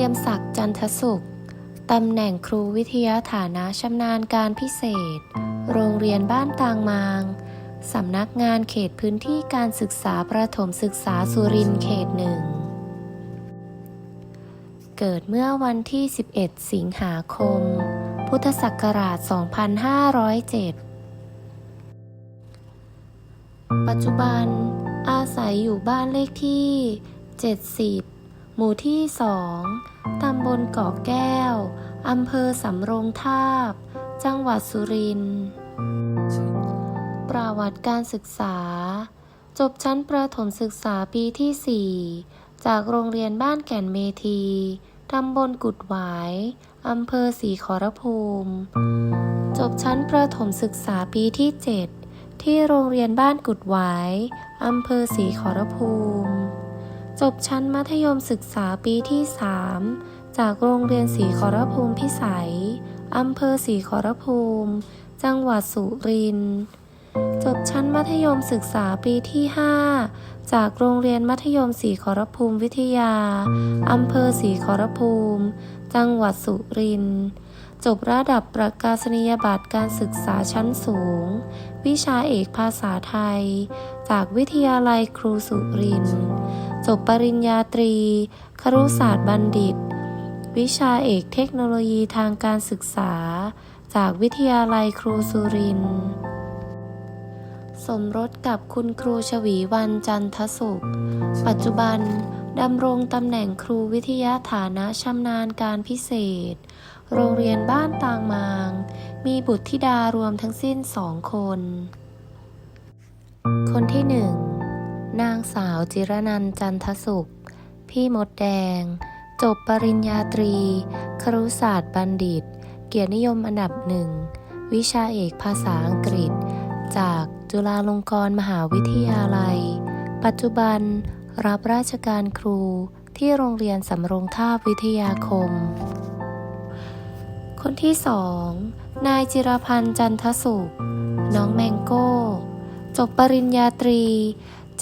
จียมศักดิ์จันทสุข ตำแหน่งครูวิทยาฐานะชำนาญการพิเศษ โรงเรียนบ้านตางมาง สำนักงานเขตพื้นที่การศึกษาประถมศึกษาสุรินทร์เขตหนึ่ง เกิดเมื่อวันที่ 11 สิงหาคม พุทธศักราช 2507ปัจจุบันอาศัยอยู่บ้านเลขที่ 70 หมู่ที่2ตำบลเกาะแก้ว อำเภอสำโรงทาบ จังหวัดสุรินทร์ ประวัติการศึกษา จบชั้นประถมศึกษาปีที่ 4 จากโรงเรียนบ้านแก่นเมทีตำบลกุดหวาย อำเภอศรีขอรภูมิ จบชั้นประถมศึกษาปีที่ 7 ที่โรงเรียนบ้านกุดหวาย อำเภอศรีขอรภูมิ จบชั้นมัธยมศึกษาปีที่ 3 จากโรงเรียนศรีขอรภูมิพิสัย อำเภอศรีขอรภูมิ จังหวัดสุรินทร์จบชั้นมัธยมศึกษาปีที่ 5 จากโรงเรียนมัธยมศรีขอรภูมิวิทยา อำเภอศรีขอรภูมิ จังหวัดสุรินทร์จบระดับประกาศนียบัตรการศึกษาชั้นสูง วิชาเอกภาษาไทย จากวิทยาลัยครูสุรินทร์ จบปริญญาตรี ครุศาสตร์บัณฑิต วิชาเอกเทคโนโลยีทางการศึกษา จากวิทยาลัยครูสุรินทร์สมรสกับคุณครูชวีวันจันทสุข ปัจจุบันดำรงตำแหน่งครูวิทยาฐานะชำนาญการพิเศษ โรงเรียนบ้านตางมาง มีบุตรธิดารวมทั้งสิ้นสองคน คนที่หนึ่ง นางสาวจิรนันจันทสุข พี่มดแดง จบปริญญาตรี ครุศาสตร์บัณฑิต เกียรตินิยมอันดับหนึ่ง วิชาเอกภาษาอังกฤษ จากจุฬาลงกรณ์มหาวิทยาลัย ปัจจุบันรับราชการครูที่โรงเรียนสำโรงทาวิทยาคม คนที่สองนายจิรพันธ์จันทสุข น้องแมงโก้ จบปริญญาตรี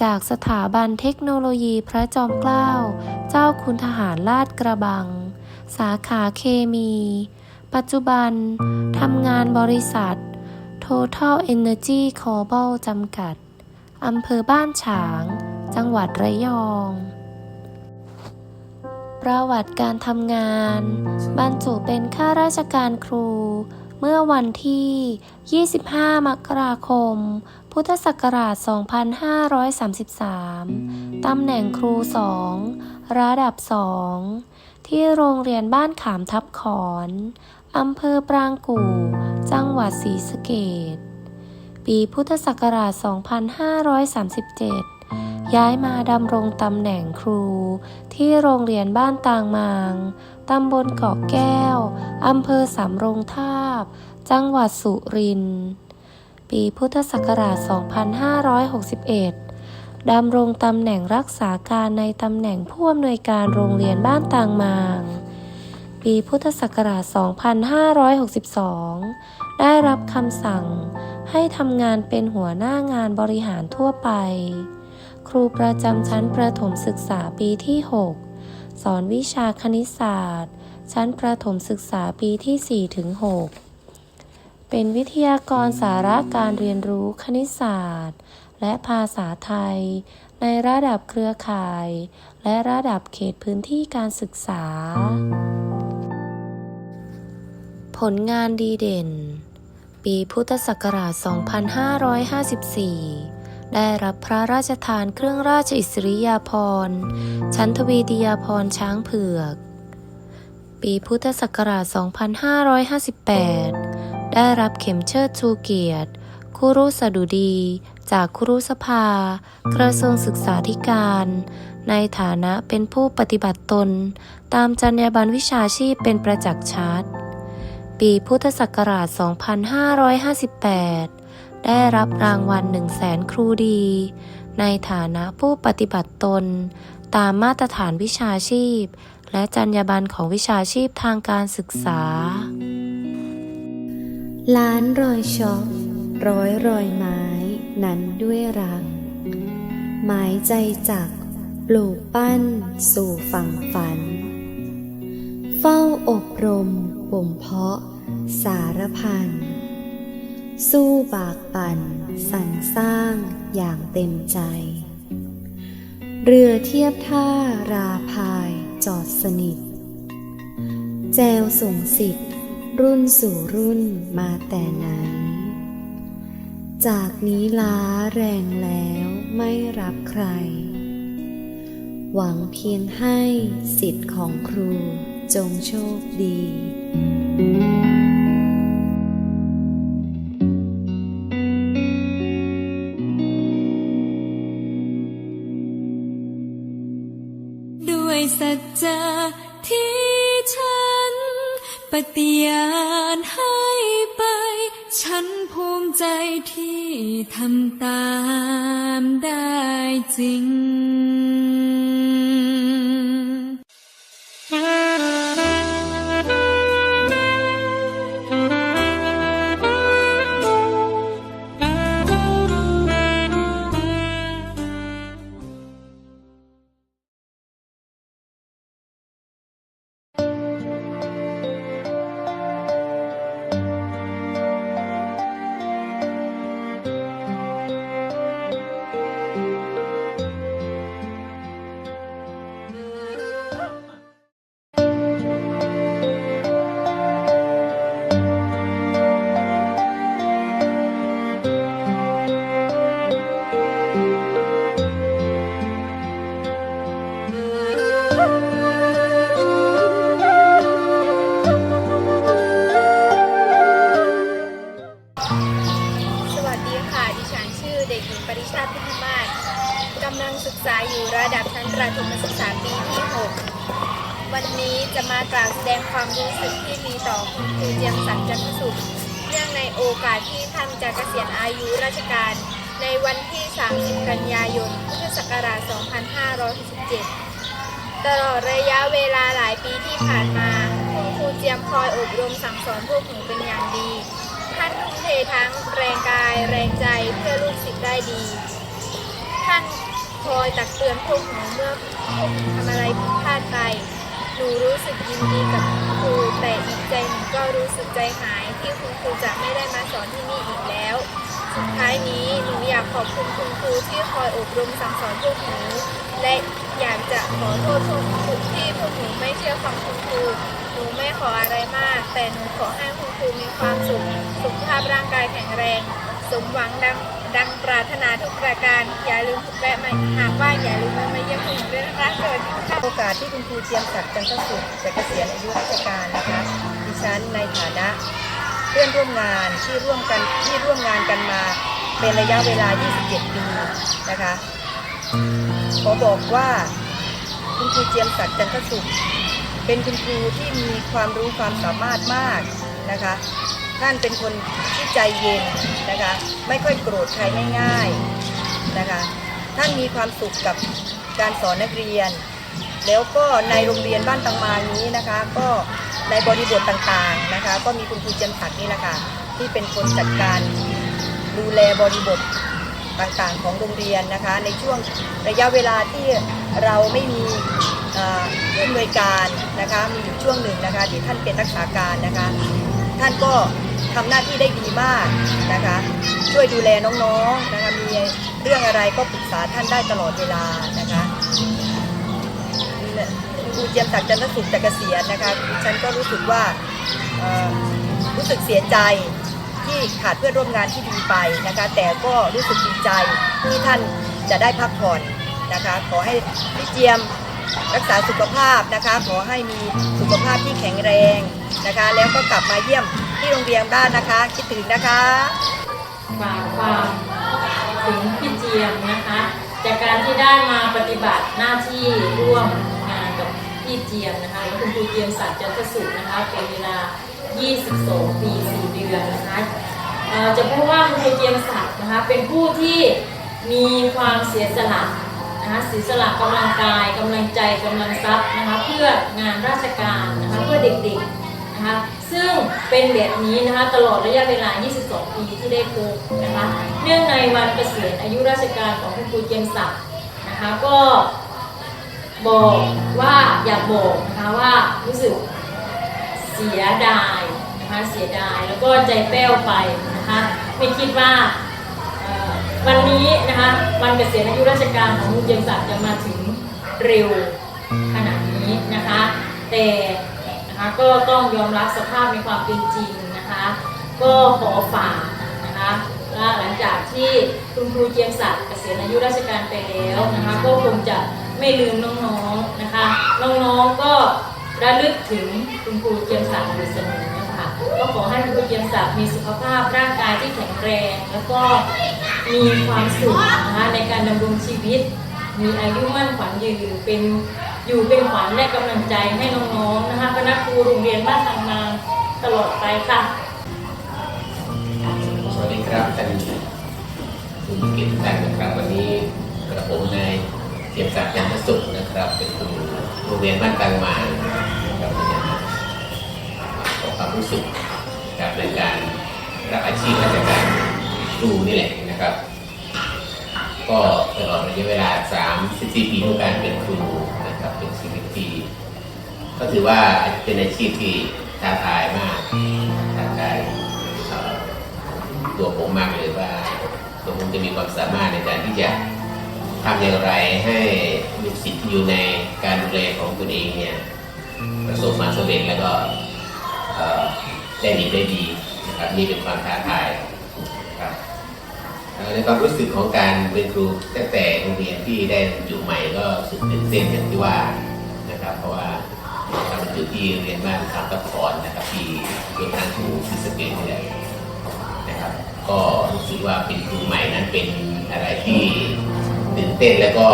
จากสถาบันเทคโนโลยีพระจอมเกล้า เจ้าคุณทหารลาดกระบัง สาขาเคมี ปัจจุบันทำงานบริษัท Total Energy c o b a l จำกัด อำเภอบ้านฉาง จังหวัดระยอง ประวัติการทำงาน บรรจุเป็นข้าราชการครู เมื่อวันที่ 25 มกราคม พุทธศักราช 2533 ตำแหน่งครู2ระดับ2ที่โรงเรียนบ้านขามทับขอน อำเภอปรางกู่ จังหวัดศรีสะเกษปีพุทธศักราช 2537 ย้ายมาดำรงตำแหน่งครูที่โรงเรียนบ้านตางมาง ตำบลเกาะแก้ว อำเภอสำโรงทาบ จังหวัดสุรินทร์ปีพุทธศักราช 2561 ดำรงตำแหน่งรักษาการในตำแหน่งผู้อำนวยการโรงเรียนบ้านตางมาง ปีพุทธศักราช 2562 ได้รับคำสั่งให้ทำงานเป็นหัวหน้างานบริหารทั่วไป ครูประจำชั้นประถมศึกษาปีที่ 6 สอนวิชาคณิตศาสตร์ ชั้นประถมศึกษาปีที่ 4 ถึง 6 เป็นวิทยากรสาระการเรียนรู้คณิตศาสตร์ และภาษาไทย ในระดับเครือข่าย และระดับเขตพื้นที่การศึกษา ผลงานดีเด่น ปีพุทธศักราช 2554 ได้รับพระราชทานเครื่องราชอิสริยาภรณ์ชั้นทวีติยาภรณ์ช้างเผือก ปีพุทธศักราช 2558 ได้รับเข็มเชิดชูเกียรติครูรุสดุดี จากคุรูสภา กระทรวงศึกษาธิการ ในฐานะเป็นผู้ปฏิบัติตน ตามจรรยาบรรณวิชาชีพเป็นประจักษ์ชัด ปีพุทธศักราช 2558 ได้รับรางวัล1 0 0 0 0แสนครูดี ในฐานะผู้ปฏิบัติตน ตามมาตรฐานวิชาชีพ และจรรยาบรรณของวิชาชีพทางการศึกษา ล้านรอยช็อปร้อยรอยไม้นั้นด้วยรัก หมายใจจักปลูกปั้นสู่ฝั่งฝัน เฝ้าอบรมบ่มเพาะสารพัน สู้บากปั่นสรรสร้างอย่างเต็มใจ เรือเทียบท่าราพายจอดสนิท แจวส่งสิทธิ์รุ่นสู่รุ่นมาแต่ไหน จากนี้ล้าแรงแล้วไม่รับใคร หวังเพียงให้สิทธิ์ของครูจงโชคดีด้ว ฏิญาณให้ไป ฉันภูมิใจที่ทำตามได้จริง 2567 ตลอดระยะเวลาหลายปีที่ผ่านมาคุณครูเจียมคอยอบรมสั่งสอนพวกหนูเป็นอย่างดี ท่านทุ่มเททั้งแรงกายแรงใจเพื่อลูกศิษย์ได้ดี ท่านคอยตักเตือนพวกหนูเมื่อพวกหนูทำอะไรผิดพลาดไปหนูรู้สึกยินดีกับครูแต่อีกใจหนึ่งก็รู้สึกใจหายที่คุณครูจะไม่ได้มาสอนที่นี่อีกแล้ว สุดท้ายนี้หนูอยากขอบคุณคุณครูที่คอยอบรมสั่งสอนพวกหนูและอยากจะขอโทษพวกครูที่พวกหนูไม่เชื่อฟังคุณครูหนูไม่ขออะไรมาก แต่หนูขอให้คุณครูมีความสุขสุขภาพร่างกายแข็งแรง สมหวังดังดังปรารถนาทุกประการ อย่าลืมแวะมาหากว่าอย่าลืมมาเยี่ยมพวกหนูด้วยนะคะสวัสดีค่ะโอกาสที่คุณครูเจียมศักดิ์จันทสุขจะเกษียณอายุราชการนะคะดิฉันในฐานะ พื่อนร่วมงานที่ร่วมกันที่ร่วมงานกันมา เป็นระยะเวลา 27 ปีนะคะขอบอกว่าคุณครูเจียมศักดิ์จันทสุข เป็นคุณครูที่มีความรู้ความสามารถมากนะคะท่านเป็นคนที่ใจเย็นนะคะไม่ค่อยโกรธใครง่ายๆนะคะท่านมีความสุขกับการสอนนักเรียน แล้วก็ในโรงเรียนบ้านตังมานี้นะคะ ก็ ในบริบทต่างๆนะคะ ก็มีคุณครูเจยมศักดิ์นี่แหละค่ะที่เป็นคนจัดการดูแลบริบทต่างๆ ของโรงเรียนนะคะ ในช่วงระยะเวลาที่เราไม่มีผู้อำนวยการนะคะมีอยู่ช่วงหนึ่งนะคะที่ท่านเป็นรักษาการนะคะ ท่านก็ทำหน้าที่ได้ดีมากนะคะ ช่วยดูแลน้องๆนะคะมีเรื่องอะไรก็ปรึกษาท่านได้ตลอดเวลานะคะ คุณครูเจียมศักดิ์จันทสุขจะเกษียณนะคะฉันก็รู้สึกว่ารู้สึกเสียใจที่ขาดเพื่อนร่วมงานที่ดีไปนะคะ แต่ก็รู้สึกดีใจที่ท่านจะได้พักผ่อนนะคะ ขอให้พี่เจียมรักษาสุขภาพนะคะ ขอให้มีสุขภาพที่แข็งแรงนะคะ แล้วก็กลับมาเยี่ยมที่โรงเรียนบ้านนะคะ คิดถึงนะคะฝากความถึงพี่เจียมนะคะ จากการที่ได้มาปฏิบัติหน้าที่ร่วม พี่เจียมนะคะหรือคุณครูเจียมศักดิ์จันทสุขนะคะเป็นเวลา 22 ปี 4 เดือนนะคะจะพูดว่าคุณครูเจียมศักดิ์นะคะเป็นผู้ที่มีความเสียสละนะคะเสียสละกำลังกายกำลังใจกำลังทรัพย์นะคะเพื่องานราชการนะคะเพื่อเด็กๆนะคะซึ่งเป็นแบบนี้นะคะตลอดระยะเวลา 22 ปีที่ได้พบนะคะเนื่องในวันเกษียณอายุราชการของคุณครูเจียมศักดิ์นะคะก็ บอกว่าอยากบอกนะคะว่ารู้สึกเสียดายนะคะเสียดายแล้วก็ใจแป้วไปนะคะไม่คิดว่าวันนี้นะคะวันเกษียณอายุราชการของคุณเจียมศักดิ์จะมาถึงเร็วขนาดนี้นะคะ แต่นะคะก็ต้องยอมรับสภาพในความเป็นจริงนะคะ ก็ขอฝากนะคะว่าหลังจากที่คุณครูเจียมศักดิ์เกษียณอายุราชการไปแล้วนะคะก็คงจะ ไม่ลืมน้องๆนะคะ น้องๆก็ระลึกถึงคุณครูเจียมศักดิ์อยู่เสมอนะคะก็ขอให้คุณครูเจียมศักดิ์มีสุขภาพร่างกายที่แข็งแรง แล้วก็มีความสุขนะคะในการดำรงชีวิต มีอายุมั่นขวัญยืนเป็นอยู่เป็นขวัญและกำลังใจให้น้องๆนะคะคณะครูโรงเรียนบ้านทางนางตลอดไปค่ะสวัสดีครับท่านผู้กียรติทุกท่านนะครับวันนี้กระผมนาย เทียมศักดิ์จันทสุขนะครับ เป็นครูโรงเรียนบ้านกลางมานะครับเนี่ยนขอความรู้สึกกับในการรับอาชีพราชการครูนี่แหละนะครับ ก็ตลอดระยะเวลา3 4ปีของการเป็นครูนะครับเป็นชีวิตที่ก็ถือว่าเป็นอาชีพที่ท้าทายมากท้าทายตัวผมมากเลยว่าตัวผมจะมีความสามารถในการที่จะ ทำอย่างไรให้ลูกศิษย์อยู่ในการดูแลของตนเองเนี่ยประสบความสำเร็จแล้วก็ได้ดีได้ดีนะครับนี่เป็นความท้าทายครับในความรู้สึกของการเป็นครูตั้งแต่โรงเรียนที่ได้อยู่ใหม่ก็สึกตื่นเต้นอย่างที่ว่านะครับ เพราะว่าทำอยู่ที่เรียนบ้านคำตะพรนะครับที่เป็นทางครูที่สเกตนี่แหละนะครับ ก็รู้สึกว่าเป็นครูใหม่นั้นเป็นอะไรที่ ตื่นเต้นแล้วก็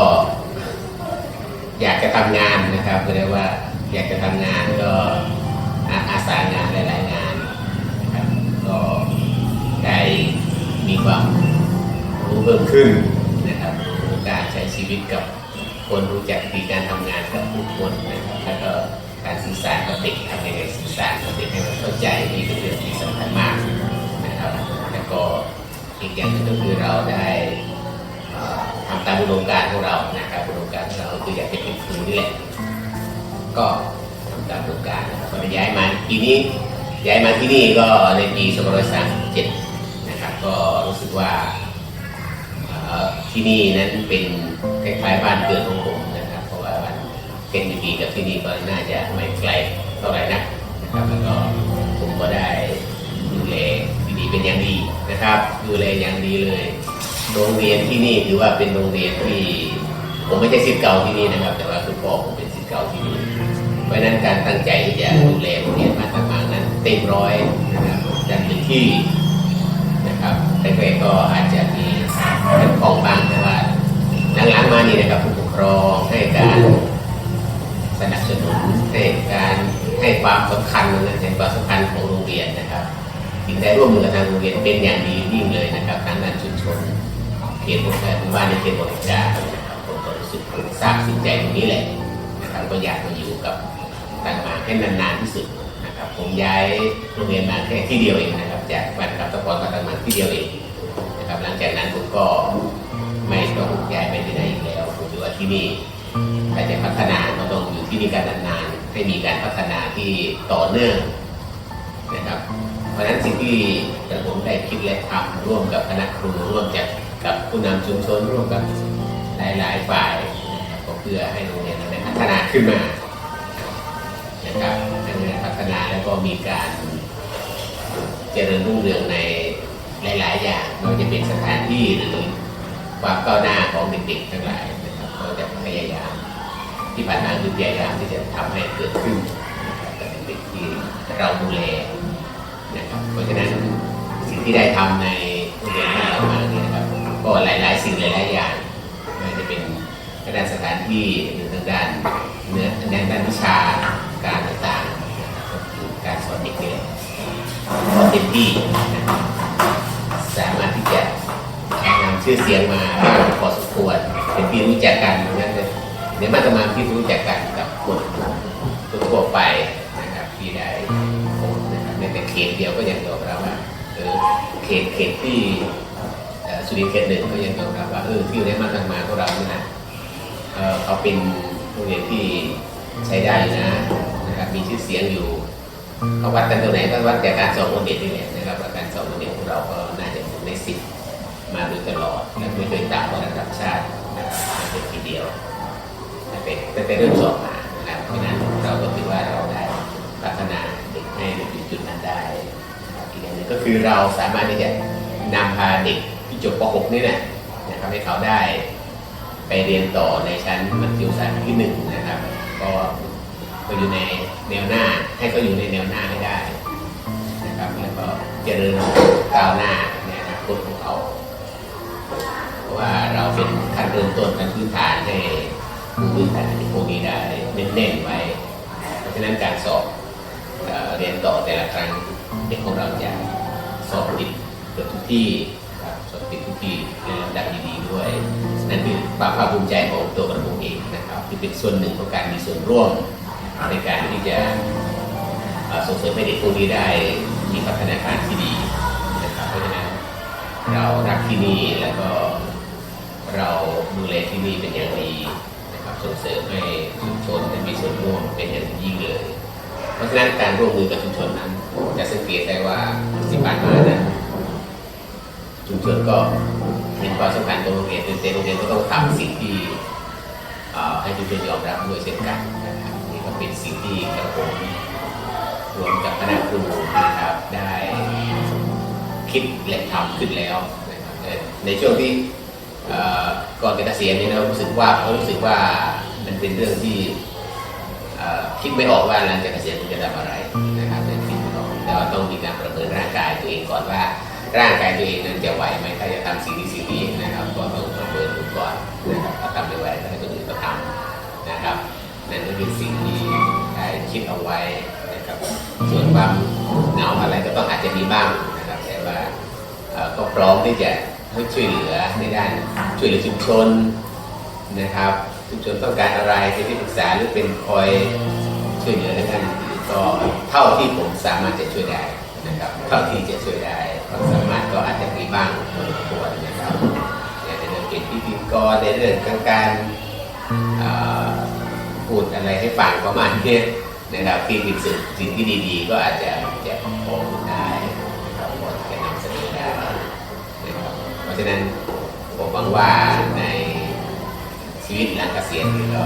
อยากจะทำงานนะครับก็เรียกว่าอยากจะทำงานก็อาสางานหลายๆงานนะครับก็ได้มีความรู้เพิ่มขึ้นนะครับการใช้ชีวิตกับคนรู้จักวิธีการทำงานกับผู้คนนะครับแล้วก็การสื่อสารกับเด็กทำยังไงสื่อสารกับเด็กให้มันเข้าใจนี่เป็นเรื่องที่สำคัญมากนะครับแล้วก็อีกอย่างหนึงก็คือเราได้ ตามอุดมการณ์ของเรานะครับอุดมการณ์ของเราคืออยากจะเป็นครูนี่แหละ ก็ทำตามอุดมการนะครับก็ได้ย้ายมาปีนี้ย้ายมาที่นี่ก็ในปี2537นะครับก็รู้สึกว่าที่นี่นั้นเป็นคล้ายๆบ้านเกิดของผมนะครับเพราะว่ามันเป็นดีกับที่นี่ก็น่าจะไม่ไกลเท่าไหร่นักนะครับแล้วก็ผมก็ได้ดูแลดีๆเป็นอย่างดีนะครับ ดูแลอย่างดีเลย โรงเรียนที่นี่ถือว่าเป็นโรงเรียนที่ผมไม่ใช่ศิษย์เก่าที่นี่นะครับ แต่ว่าคุณพ่อผมเป็นศิษย์เก่าที่นี่เพราะนั้นการตั้งใจที่จะดูแลโรงเรียนมาต่างๆนั้นเต็มร้อยนะครับดันเป็นที่นะครับแต่แรก็อาจจะมีเป็นของบ้างแต่ว่าหลังๆมานี่นะครับผู้ปกครองให้การสนับสนุนให้การให้ความสำคัญนะให้ความสำคัญของโรงเรียนนะครับจึงได้ร่วมมือกับทางโรงเรียนเป็นอย่างดียิ่งเลยนะครับทั้งด้านชุมชน เขตบริการหมู่าในเขตบริกานะครับผมก็รู้สึกซาบซึ้งใจตรงนี้แหละนะครับก็อยากมาอยู่กับต่างมาให้นานๆที่สุดนะครับ ผมย้ายโรงเรียนมาแค่ที่เดียวเองนะครับ จากบ้านกับตะกอนกับต่างมาที่เดียวเองนะครับ หลังจากนั้นผมก็ไม่ต้องย้ายไปที่ไหนอีกแล้วผมถือว่ที่นี่ถ้าจะพัฒนาก็ต้องอยู่ที่นี่กันนานๆให้มีการพัฒนาที่ต่อเนื่องนะครับ เพราะฉะนั้นสิ่งที่กระผมได้คิดและทำร่วมกับคณะครูร่วมจาก กับผู้นำชุมชนร่วมกับหลายๆฝ่ายนะครับก็เพื่อให้โรงเรียนนั้นพัฒนาขึ้นมานะครับให้โรงเรียนพัฒนาแล้วก็มีการเจริญรุ่งเรืองในหลาย ๆ อย่างไม่ว่าจะเป็นสถานที่หรือความก้าวหน้าของเด็กๆทั้งหลายนะครับก็จะพยายามที่ผ่านมาคือพยายามที่จะทำให้เกิดขึ้นกับเด็กๆที่เราดูแลนะครับเพราะฉะนั้นสิ่งที่ได้ทำใน หลาย ๆ สิ่งหลายๆอย่างไม่ว่าจะเป็นทางด้านสถานที่หรือทางด้านเนื้อทางด้านวิชาการต่างๆก็คือการสอนเด็กนี่แหละก็เต็มที่สามารถที่จะนำชื่อเสียงมาพอสมควรเป็นที่รู้จักกันนั้นเลยเดี๋ยวมาจะมาที่รู้จักกันกับคนทั่วไปนะครับที่ได้พบนะครับในแต่เขตเดียวก็ยังยอมรับว่าเออเขตเขตที่ สุรินทร์เขตหนึ่งก็ยังยอมรับว่าเออที่ได้มาทางมาของเราเนี่ยนะเขาเป็นโรงเรียนที่ใช้ได้นะนะครับมีชื่อเสียงอยู่เขาวัดกันตรงไหนก็วัดจากการสอบโอเด็ดนี่แหละนะครับาการสอบโอเด็ดของเราก็น่าจะอยู่ในสิบมาโดยตลอดและไม่เคยต่ำกว่าระดับชาตินะครับเป็นทีเดียวเป็นตั้งแต่เริ่มสอบมานะครับเพราะฉะนั้นเราก็ถือว่าเราได้พัฒนาเด็กให้ถึงจุดนั้นได้อีกอย่างหนึ่งก็คือเราสามารถที่จะนำพาเด็ก จบป .6 นี่แหละนะครับให้เขาได้ไปเรียนต่อในชั้นมัธยมศึกษาที่หนึ่งนะครับ ก็ก็อยู่ในแนวหน้าให้เขาอยู่ในแนวหน้าให้ได้นะครับแล้วก็เจริญก้าวหน้าในอนาคตของเขาเพราะว่าเราเป็นขั้นเริ่มต้นขั้นพื้นฐานให้พื้นฐานที่พวกนี้ได้เน้นๆไว้เพราะฉะนั้นการสอบเอ่อเรียนต่อแต่ละครั้งเด็กของเราจะสอบติดเกือบทุกที่ ที่ดับดีๆด้วยนั่นคือความภาคภูมิใจของตัวกระผมเองนะครับที่เป็นส่วนหนึ่งของการมีส่วนร่วมในการที่จะส่งเสริมให้เด็กพวกนี้ได้มีพัฒนาการที่ดีนะครับเพราะฉะนั้นเรารักที่นี่แล้วก็เราดูแลที่นี่เป็นอย่างดีนะครับส่งเสริมให้ชุมชนได้มีส่วนร่วมเป็นอย่างยิ่งเลย เพราะฉะนั้นการร่วมมือกับชุมชนนั้น จะสังเกตได้ว่าที่ผ่านมานั้น ชุมชนก็เห็นความสำคัญของโรงเรียนแต่โรงเรียนก็ต้องทำสิ่งที่ให้ชุมชนยอมรับด้วยเช่นกันนะครับนี่ก็เป็นสิ่งที่กระผมรวมกับคณะครูนะครับได้คิดและทำขึ้นแล้วนะครับในช่วงที่เอ่อก่อนเกษียณนี่เรารู้สึกว่าเขารู้สึกว่ามันเป็นเรื่องที่คิดไม่ออกว่าหลังจากเกษียณคุณจะทำอะไรนะครับเป็นคิดไม่ออกแต่ว่าต้องมีการประเมินร่างกายตัวเองก่อนว่า ร่างกายตัวเองนั้นจะไหวไหมถ้าจะทำสิ่งนี้สิ่งนี้นะครับก็ต้องประเมินดูก่อนนะครับถ้าทำไม่ไหวก็ให้คนอื่นก็ทำนะครับนั่นก็คือสิ่งที่ได้คิดเอาไว้นะครับส่วนความเหงาอะไรก็ต้องอาจจะมีบ้างนะครับแต่ว่าก็พร้อมที่จะให้ช่วยเหลือในด้านช่วยเหลือชุมชนนะครับชุมชนต้องการอะไรเป็นที่ปรึกษาหรือเป็นคอยช่วยเหลือในด้านอื่นก็เท่าที่ผมสามารถจะช่วยได้นะครับเท่าที่จะช่วยได้ อาจจะมีบ้างพอสมควรนะครับอย่างในเรื่องเป็นพิธีกรในเรื่องของการพูดอะไรให้ฟังประมาณนี้นะครับที่เป็นสิ่งสิ่งที่ดีๆ ก็อาจจะจะพอพูดได้ครับพอที่จะนำเสนอได้นะครับเพราะฉะนั้นผมหวังว่าในชีวิตหลังเกษียณนี่ก็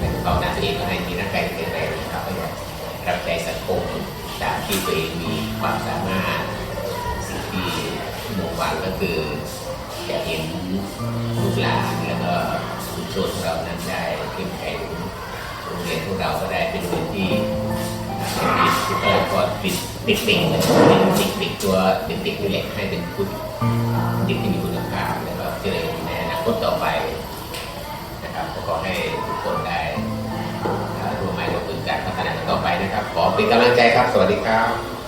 ในภาวนาตัวเองก็ให้มีร่างกายที่แข็งแรงนะครับรับใช้สังคมตามที่ตัวเองมีความสามารถ หวังก็คือจะเห็นลูกหลานแล้วก็ชุมชนเรานั้นได้เข้มแข็งโรงเรียนของเราก็ได้เป็นพื้นที่มีบุคลากรติดเด็กๆเลยเป็นเด็กๆตัวเด็กๆนี่แหละให้เป็นผู้เด็กที่มีคุณภาพแล้วก็เจริญในอนาคตต่อไปนะครับก็ขอให้ทุกคนได้ร่วมไม้ร่วมมือกันพัฒนาต่อไปนะครับ ขอเป็นกำลังใจครับ สวัสดีครับ